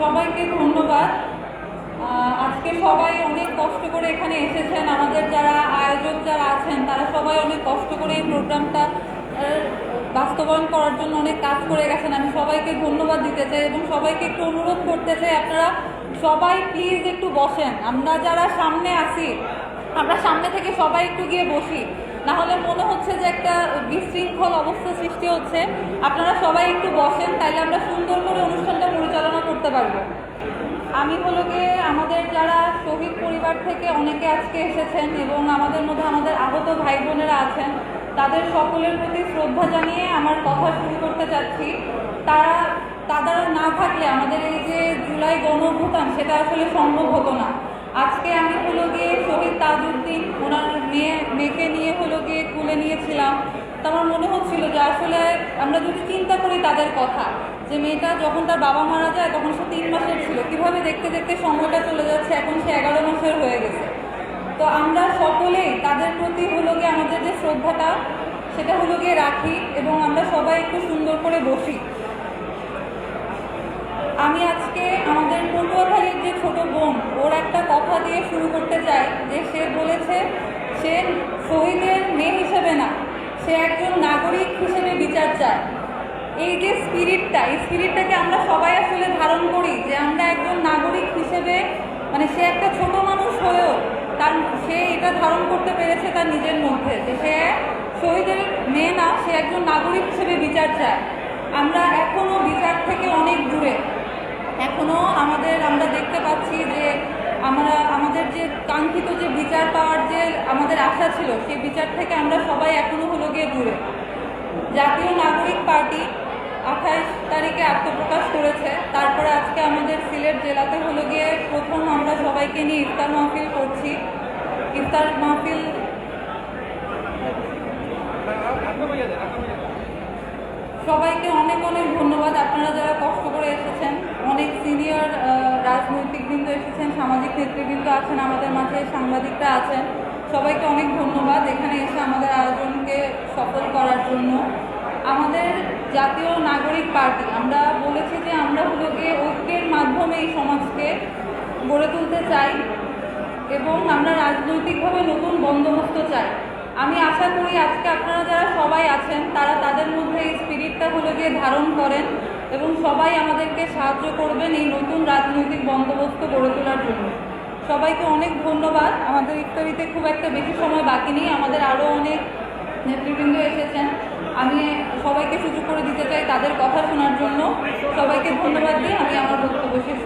সবাইকে ধন্যবাদ। আজকে সবাই অনেক কষ্ট করে এখানে এসেছেন। আমাদের যারা আয়োজক যারা আছেন, তারা সবাই অনেক কষ্ট করে এই প্রোগ্রামটা বাস্তবায়ন করার জন্য অনেক কাজ করে গেছেন। আমি সবাইকে ধন্যবাদ দিতে চাই এবং সবাইকে একটু অনুরোধ করতে চাই, আপনারা সবাই প্লিজ একটু বসেন। আমরা যারা সামনে আসি আমরা সামনে থেকে সবাই একটু গিয়ে বসি। না হলে মনে হচ্ছে যে একটা বিশৃঙ্খল অবস্থা সৃষ্টি হচ্ছে। আপনারা সবাই একটু বসেন, তাইলে আমরা সুন্দর করে পরিচালনা করতে পারব। আমি হলো গিয়ে আমাদের যারা শহীদ পরিবার থেকে অনেকে আজকে এসেছেন এবং আমাদের মধ্যে আমাদের আহত ভাই বোনেরা আছেন, তাদের সকলের প্রতি শ্রদ্ধা জানিয়ে আমার কথা শুরু করতে চাচ্ছি। তারা তারা না থাকলে আমাদের এই যে জুলাই গণ অভ্যুত্থান সেটা আসলে সম্ভব হতো না। আজকে আমি হলো গিয়ে শহীদ তাজউদ্দিন, ওনার মেয়ে, মেয়েকে নিয়ে হলো গিয়ে কুলে নিয়েছিলাম। তো আমার মনে হচ্ছিল যে আসলে আমরা যদি চিন্তা করি তাদের কথা যে মেয়েটা যখন তার বাবা মারা যায়, তখন সে তিন মাসের ছিল। কীভাবে দেখতে দেখতে সময়টা চলে যাচ্ছে, এখন সে এগারো মাসের হয়ে গেছে। তো আমরা সকলেই তাদের প্রতি হলো গিয়ে আমাদের যে শ্রদ্ধাটা, সেটা হলো গিয়ে রাখি এবং আমরা সবাই একটু সুন্দর করে বসি। আমি আজকে আমাদের পটুয়াখালীর যে ছোট বোন, ওর একটা কথা দিয়ে শুরু করতে চাই, যে সে বলেছে, সে শহীদের মেয়ে হিসেবে না, সে একজন নাগরিক হিসেবে বিচার চায়। এই যে স্পিরিটটা এই স্পিরিটটাকে আমরা সবাই আসলে ধারণ করি যে আমরা একজন নাগরিক হিসেবে মানে সে একটা ছোট মানুষ হয়েও, তার, সে এটা ধারণ করতে পেরেছে তার নিজের মধ্যে যে সে শহীদের মেয়ে না, সে একজন নাগরিক হিসেবে বিচার চায়। আমরা এখনও বিচার থেকে অনেক দূরে। এখনও আমাদের, আমরা দেখতে পাচ্ছি যে আমরা, আমাদের যে কাঙ্ক্ষিত যে বিচার পাওয়ার যে আমাদের আশা ছিল, সেই বিচার থেকে আমরা সবাই এখনও হলো গিয়ে দূরে। জাতীয় নাগরিক পার্টি আঠাশ তারিখে আত্মপ্রকাশ করেছে। তারপরে আজকে আমাদের সিলেট জেলাতে হলো গিয়ে প্রথম আমরা সবাইকে নিয়ে ইফতার মাহফিল করছি। ইফতার মাহফিল সবাইকে অনেক অনেক ধন্যবাদ। আপনারা যারা কষ্ট করে এসেছেন, অনেক সিনিয়র রাজনৈতিক বৃন্দ এসেছেন, সামাজিক নেতৃবৃন্দ আছেন, আমাদের মাঝে সাংবাদিকরা আছেন, সবাইকে অনেক ধন্যবাদ এখানে এসে আমাদের আয়োজনকে সফল করার জন্য। আমাদের জাতীয় নাগরিক পার্টি, আমরা বলেছি যে আমরা হলো গিয়ে ঐক্যের মাধ্যমে এই সমাজকে গড়ে তুলতে চাই এবং আমরা রাজনৈতিকভাবে নতুন বন্দোবস্ত চাই। আমি আশা করি আজকে আপনারা যারা সবাই আছেন, তারা তাদের মধ্যে এই স্পিরিটটা হলো গিয়ে ধারণ করেন এবং সবাই আমাদেরকে সাহায্য করবেন এই নতুন রাজনৈতিক বন্দোবস্ত গড়ে তোলার জন্য। সবাইকে অনেক ধন্যবাদ। আমাদের ইফতারিতে খুব একটা বেশি সময় বাকি নেই। আমাদের আরও অনেক নেতৃবৃন্দ এসেছেন। আমি সবাইকে সুযোগ করে দিতে চাই তাদের কথা শোনার জন্য। সবাইকে ধন্যবাদ দিয়ে আমি আমার বক্তব্য শেষ